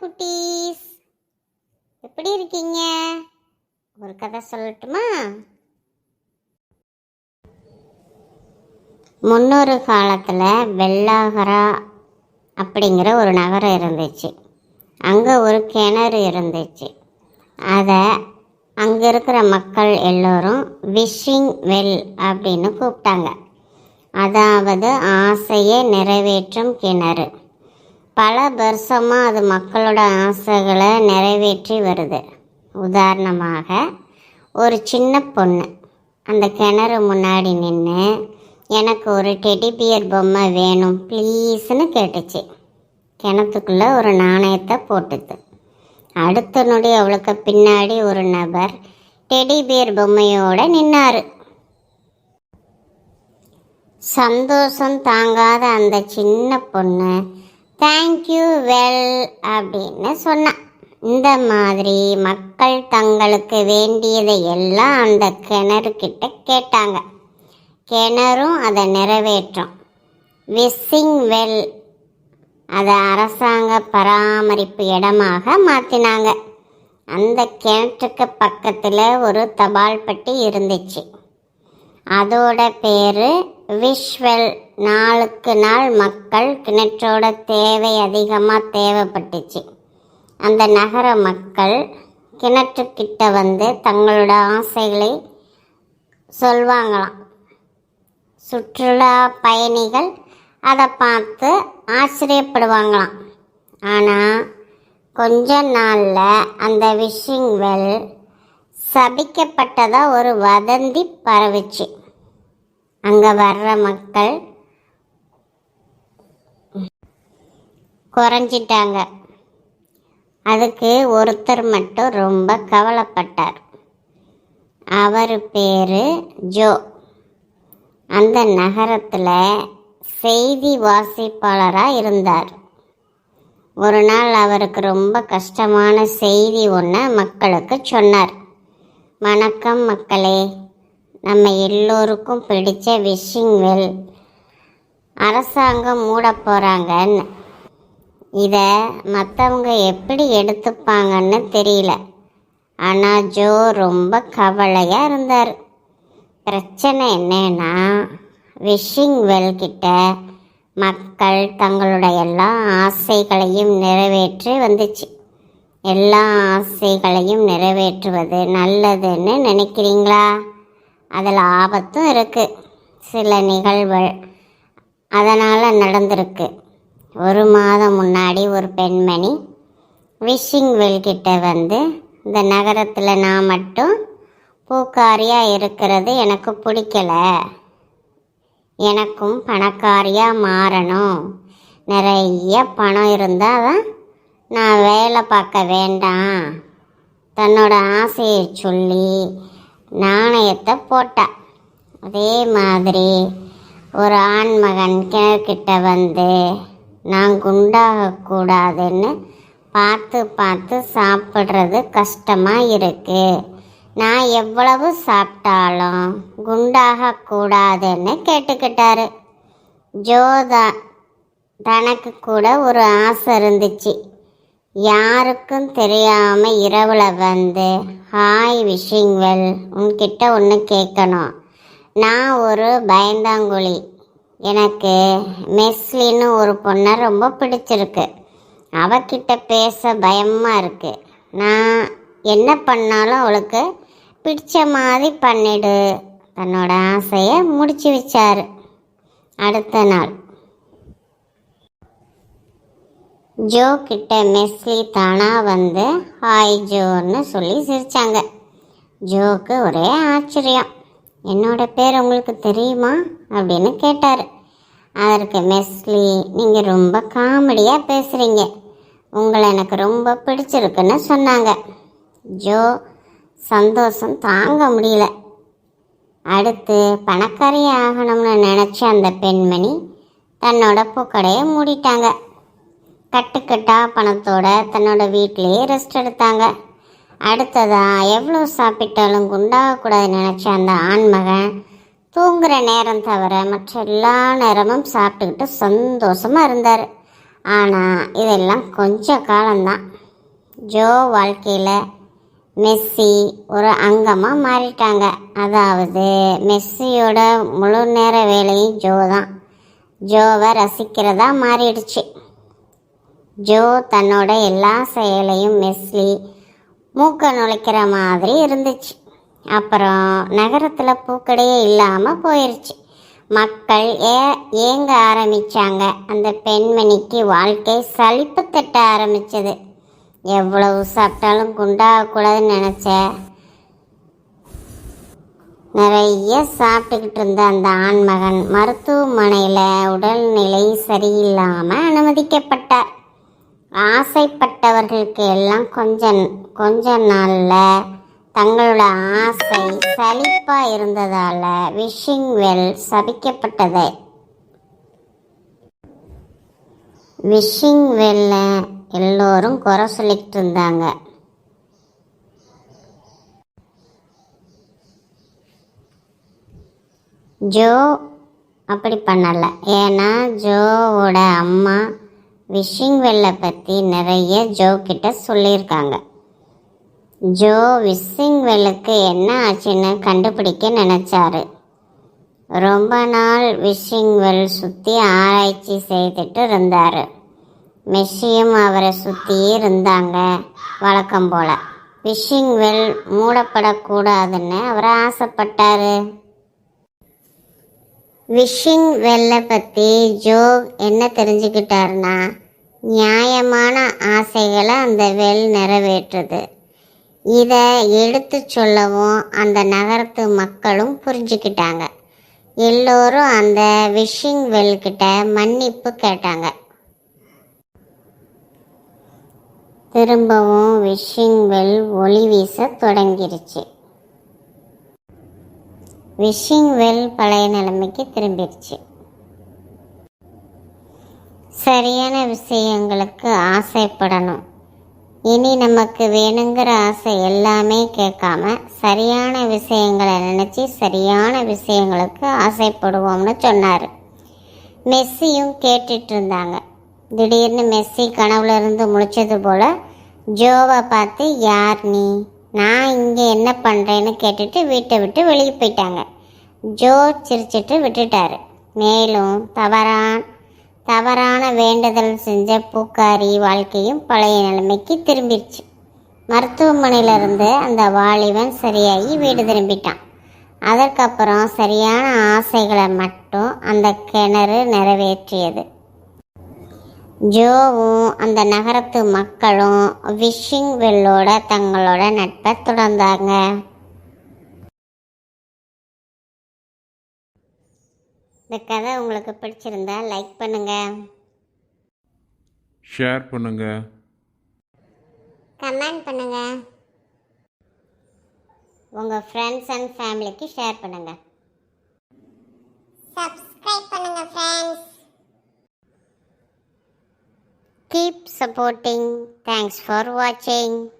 குட்டீஸ். எப்படி இருக்கீங்க? ஒரு கதை சொல்லட்டுமா? முன்னொரு காலத்தில் வெள்ளாகரா அப்படிங்கிற ஒரு நகரம் இருந்துச்சு. அங்கே ஒரு கிணறு இருந்துச்சு. அதை அங்கே இருக்கிற மக்கள் எல்லோரும் விஷிங் வெல் அப்படின்னு கூப்பிட்டாங்க. அதாவது ஆசையை நிறைவேற்றும் கிணறு. பல வருஷமாக அது மக்களோட ஆசைகளை நிறைவேற்றி வருது. உதாரணமாக ஒரு சின்ன பொண்ணு. அந்த கிணறு முன்னாடி நின்று எனக்கு ஒரு டெடி பியர் பொம்மை வேணும் ப்ளீஸ்னு கேட்டுச்சு. கிணத்துக்குள்ளே ஒரு நாணயத்தை போட்டுது. அடுத்த நொடி அவளுக்கு பின்னாடி ஒரு நபர் டெடி பியர் நின்னார். சந்தோஷம் தாங்காத அந்த சின்ன பொண்ணு தேங்க்யூ வெல் அப்படின்னு சொன்னான். இந்த மாதிரி மக்கள் தங்களுக்கு வேண்டியதை எல்லாம் அந்த கிணறுக்கிட்ட கேட்டாங்க. கிணறும் அதை நிறைவேற்றும். விஸ்ஸிங் வெல் அதை அரசாங்க பராமரிப்பு இடமாக மாற்றினாங்க அந்த கிணற்றுக்கு பக்கத்தில் ஒரு தபால் பெட்டி இருந்துச்சு. அதோட பேர் விஷுவல் நாளுக்கு நாள் மக்கள் கிணற்றோட தேவை அதிகமாக தேவைப்பட்டுச்சு. அந்த நகர மக்கள் கிணற்றுக்கிட்ட வந்து தங்களோட ஆசைகளை சொல்வாங்களாம். சுற்றுலா பயணிகள் அதை பார்த்து ஆச்சரியப்படுவாங்களாம். ஆனால் கொஞ்ச நாளில் அந்த விஷிங் வெல் சபிக்கப்பட்டதாக ஒரு வதந்தி பரவிச்சு. அங்கே வர்ற மக்கள் குறைஞ்சிட்டாங்க. அதுக்கு ஒருத்தர் மட்டும் ரொம்ப கவலைப்பட்டார். அவர் பேர் ஜோ. அந்த நகரத்தில் செய்தி வாசிப்பாளராக இருந்தார். ஒரு நாள் அவருக்கு ரொம்ப கஷ்டமான செய்தி ஒன்று மக்களுக்கு சொன்னார். வணக்கம் மக்களே நம்ம எல்லோருக்கும் பிடிச்ச விஷிங் வெல் அரசாங்கம் மூட போகிறாங்கன்னு இதை மற்றவங்க எப்படி எடுத்துப்பாங்கன்னு தெரியல. ஆனால் ஜோ ரொம்ப கவலையாக இருந்தார். பிரச்சனை என்னன்னா விஷிங் வெல் கிட்ட மக்கள் தங்களோட எல்லா ஆசைகளையும் நிறைவேற்றி வந்துச்சு. எல்லா ஆசைகளையும் நிறைவேற்றுவது நல்லதுன்னு நினைக்கிறீங்களா? அதில் ஆபத்தும் இருக்குது சில நிகழ்வுகள் அதனால் நடந்திருக்கு. ஒரு மாதம் முன்னாடி ஒரு பெண்மணி விஷிங் வெல் கிட்ட வந்து இந்த நகரத்தில் நான் மட்டும் பூக்காரியாக இருக்கிறது எனக்கு பிடிக்கல. எனக்கும் பணக்காரியாக மாறணும். நிறைய பணம் இருந்தால் தான் நான் வேலை பார்க்க வேண்டாம். தன்னோட ஆசையை சொல்லி நாணயத்தை போட்டா. அதே மாதிரி ஒரு ஆண்மகன் கிணறுக்கிட்ட வந்து நான் குண்டாகக்கூடாதுன்னு பார்த்து பார்த்து சாப்பிட்றது கஷ்டமாக இருக்கு. நான் எவ்வளவு சாப்பிட்டாலும் குண்டாகக்கூடாதுன்னு கேட்டுக்கிட்டாரு. ஜோதா தனக்கு கூட ஒரு ஆசை இருந்துச்சு. யாருக்கும் தெரியாமல் இரவில் வந்து ஹாய் விஷிங் வெல் உன்கிட்ட ஒன்று கேட்கணும் நான் ஒரு பயந்தாங்குழி. எனக்கு மெஸ்லின்னு ஒரு பொண்ணை ரொம்ப பிடிச்சிருக்கு. அவகிட்ட பேச பயமாக இருக்குது நான் என்ன பண்ணாலும் அவளுக்கு பிடிச்ச மாதிரி பண்ணிடு. தன்னோட ஆசையை முடிச்சு வச்சார். அடுத்த நாள். ஜோ கிட்ட மெஸ்லி தானா வந்து ஹாய் ஜோன்னு சொல்லி சிரித்தாங்க ஜோக்கு ஒரே ஆச்சரியம். என்னோட பேர் உங்களுக்கு தெரியுமா அப்படின்னு கேட்டார். அதற்கு மெஸ்லி நீங்கள் ரொம்ப காமெடியாக பேசுகிறீங்க உங்களை எனக்கு ரொம்ப பிடிச்சிருக்குன்னு சொன்னாங்க. ஜோ சந்தோஷம் தாங்க முடியல. அடுத்து பணக்காரி ஆகணும்னு நினச்ச அந்த பெண்மணி தன்னோட பூக்கடையை மூடிட்டாங்க. கட்டுக்கட்டா பணத்தோட தன்னோட வீட்டிலேயே ரெஸ்ட் எடுத்தாங்க. அடுத்ததா எவ்வளோ சாப்பிட்டாலும் குண்டாகக்கூடாதுன்னு நினச்ச அந்த ஆண்மகன் தூங்குகிற நேரம் தவிர மற்ற எல்லா நேரமும் சாப்பிட்டுக்கிட்டு சந்தோஷமாக இருந்தார். ஆனால் இதெல்லாம் கொஞ்ச காலம்தான். ஜோ வாழ்க்கையில் மெஸ்ஸி ஒரு அங்கமாக மாறிட்டாங்க. அதாவது மெஸ்ஸியோட முழு நேர வேலையும் ஜோ தான். ஜோவை ரசிக்கிறதா மாறிடுச்சு. ஜோ தன்னோட எல்லா செயலையும் மெஸ்லி மூக்க நுழைக்கிற மாதிரி இருந்துச்சு. அப்புறம் நகரத்தில் பூக்கடையே இல்லாமல் போயிருச்சு. மக்கள் ஏ ஏங்க ஆரம்பித்தாங்க அந்த பெண்மணிக்கு வாழ்க்கை சலிப்பு தட்ட ஆரம்பித்தது எவ்வளவு சாப்பிட்டாலும் குண்டாகக்கூடாதுன்னு நினச்ச நிறைய சாப்பிட்டுக்கிட்டு இருந்த அந்த ஆண்மகன் மருத்துவமனையில் உடல்நிலை சரியில்லாமல் அனுமதிக்கப்பட்டார். ஆசைப்பட்டவர்களுக்கு எல்லாம் கொஞ்ச கொஞ்ச நாளில் தங்களோட ஆசை சலிப்பாக இருந்ததால் விஷிங் வெல் சபிக்கப்பட்டது. விஷிங் வெல்ல எல்லோரும் குறை சொல்லிக்கிட்டு இருந்தாங்க. ஜோ அப்படி பண்ணலை. ஏன்னா ஜோவோட அம்மா விஷிங் வெல்லை பற்றி நிறைய ஜோ கிட்ட சொல்லியிருக்காங்க. ஜோ விஷிங் வெல்லுக்கு என்ன ஆச்சுன்னு கண்டுபிடிக்க நினச்சாரு. ரொம்ப நாள் விஷிங் வெல் சுற்றி ஆராய்ச்சி செய்துட்டு இருந்தார். மெஸ்ஸியும் அவரை சுற்றியே இருந்தாங்க வழக்கம் போல். விஷிங் வெல் மூடப்படக்கூடாதுன்னு அவர் ஆசைப்பட்டாரு. விஷிங் வெல்லை பற்றி ஜோக் என்ன தெரிஞ்சுக்கிட்டாருன்னா நியாயமான ஆசைகளை அந்த வெல் நிறைவேற்றுது. இதை எடுத்து சொல்லவும் அந்த நகரத்து மக்களும் புரிஞ்சுக்கிட்டாங்க. எல்லோரும் அந்த விஷிங் வெல்கிட்ட மன்னிப்பு கேட்டாங்க. திரும்பவும் விஷிங் வெல் ஒளி வீச தொடங்கிருச்சு. விஷிங் வெல் பழைய நிலைமைக்கு திரும்பிடுச்சு. சரியான விஷயங்களுக்கு ஆசைப்படணும். இனி நமக்கு வேணுங்கிற ஆசை எல்லாமே கேட்காம சரியான விஷயங்களை நினச்சி சரியான விஷயங்களுக்கு ஆசைப்படுவோம்னு சொன்னார். மெஸ்ஸியும் கேட்டுட்டு இருந்தாங்க. திடீர்னு மெஸ்ஸி கனவுல இருந்து முழிச்சது போல ஜோவை பார்த்து யார் நீ? நான் இங்கே என்ன பண்ணுறேன்னு கேட்டுட்டு வீட்டை விட்டு வெளியே போயிட்டாங்க. ஜோ சிரிச்சிட்டு விட்டுட்டாரு. மேலும் தவறான் தவறான வேண்டுதல் செஞ்ச பூக்காரி வாழ்க்கையும் பழைய நிலைமைக்கு திரும்பிடுச்சு மருத்துவமனையிலிருந்து அந்த வாலிபன் சரியாகி வீடு திரும்பிட்டான். அதற்கப்புறம் சரியான ஆசைகளை மட்டும் அந்த கிணறு நிறைவேற்றியது. ஜோவும் அந்த நகரத்து மக்களும் விஷிங் வெல்லோட தங்களோட நட்பை தொடர்ந்தாங்க. இந்த கதை உங்களுக்கு பிடிச்சிருந்தா லைக் பண்ணுங்க. ஷேர் பண்ணுங்க. கமெண்ட் பண்ணுங்க. உங்க ஃப்ரெண்ட்ஸ் அண்ட் ஃபேமிலிக்கு ஷேர் பண்ணுங்க. சப்ஸ்கிரைப் பண்ணுங்க friends Keep supporting. Thanks for watching.